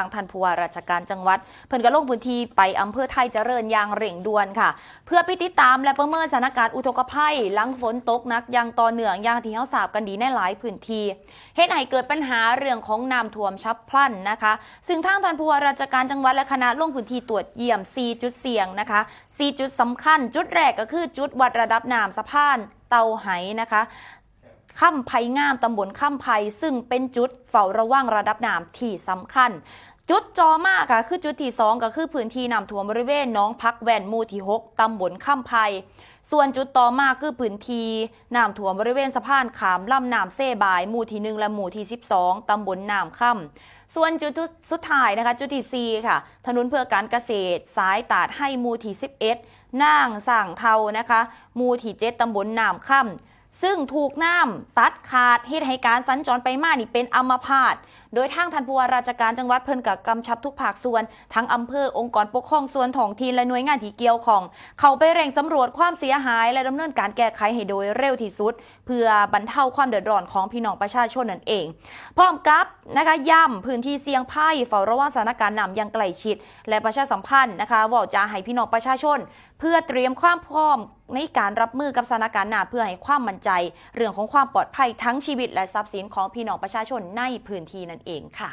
ทางท่านผู้ว่าราชการจังหวัด เพิ่นก็ลงพื้นที่ไปอำเภอไทยเจริญยางเร่งด่วนค่ะ เพื่อไปติดตามและประเมินสถานการณ์อุทกภัยหลังฝนตกนักอย่างต่อเนื่องอย่างที่เฮาทราบกันดีในหลายพื้นที่เฮ็ดให้เกิดปัญหาเรื่องของน้ำท่วมฉับพลันนะคะ ซึ่งทางท่านผู้ว่าราชการจังหวัดและคณะลงพื้นที่ตรวจเยี่ยม 4 จุดเสี่ยงนะคะ 4 จุดสำคัญ จุดแรกก็คือจุดวัดระดับน้ำสะพานเตาไหนะคะ ค่ำไผ่งามตำบลค่ำไผ่ซึ่งเป็นจุดเฝ้าระวังระดับน้ำที่สำคัญจุดจอมากค่ะคือจุดที่ 2 ก็คือพื้นที่น้ำท่วมบริเวณน้องพักแวนมูที่ 6 ตำบลค่ำไผ่ส่วนจุดต่อมาคือพื้นที่น้ำท่วมบริเวณสะพานขามลำน้ำเซบาย หมู่ที่ 1 และหมู่ที่ 12 ตำบลน้ำค่ำส่วนจุดสุดท้ายนะคะ จุดที่ 4 ค่ะ ถนนเพื่อการเกษตร สายตาดให้หมู่ที่ 11น่างสั่งเทานะคะหมู่ที่ 7 ตำบลน้ำค่ำ ซึ่งถูกน้ำตัดขาดเหตุให้การสัญจรไปมานี่เป็นอัมพาตโดยทางทันผู้ว่าราชการจังหวัดเพิ่นกับกำชับทุกภาคส่วน ทั้งอำเภอองค์กรปกครองส่วนท้องถิ่นและหน่วยงานที่เกี่ยวข้อง เข้าไปเร่งสำรวจความเสียหาย และดำเนินการแก้ไขให้โดยเร็วที่สุด เพื่อบรรเทาความเดือดร้อนของพี่น้องประชาชนนั่นเอง พร้อมกับนะคะย่ำพื้นที่เสี่ยงภัยเฝ้าระวังสถานการณ์น้ำอย่างใกล้ชิด และประชาสัมพันธ์นะคะว่าจะให้พี่น้องประชาชน เพื่อเตรียมความพร้อมในการรับมือกับสถานการณ์น้ำเพื่อให้ความมั่นใจ เรื่องของความปลอดภัยทั้งชีวิตและทรัพย์สินของพี่น้องประชาชนในพื้นที่นั่นเองค่ะ